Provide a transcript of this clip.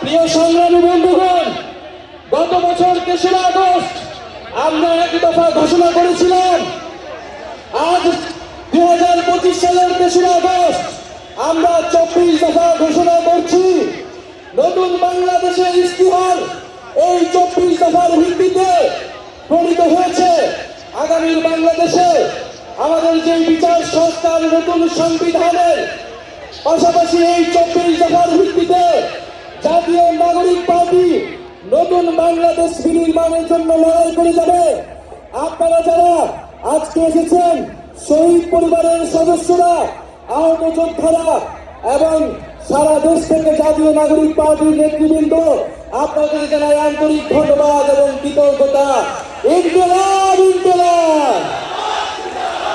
প্রিয় সংগ্রামী বন্ধুগণ, গত বছর তেসরা আগস্ট আমরা এক দফা ঘোষণা করেছিলাম, আজ দু হাজার পঁচিশ সালের তেসরা আগস্ট আমরা চব্বিশ দফা ঘোষণা করছি, নতুন বাংলাদেশের ইস্তিহার এই চব্বিশ দফার ভিত্তিতে প্রণীত হয়েছে। আগামীর বাংলাদেশে আমাদের যে বিচার সংস্থার নতুন সংবিধানের পাশাপাশি এই চব্বিশ দফার ভিত্তিতে জাতীয় নাগরিক পার্টি নতুন বাংলাদেশ বিনির্মাণের জন্য লড়াই করে যাবে। আপনারা যারা আজকে এসেছেন, শহীদ পরিবারের সদস্যরা, আহত যোদ্ধারা এবং সারা দেশ থেকে জাতীয় নাগরিক পার্টির নেতৃবৃন্দ, আপনাদের জানাই আন্তরিক ধন্যবাদ এবং কৃতজ্ঞতা। ইনকলাব!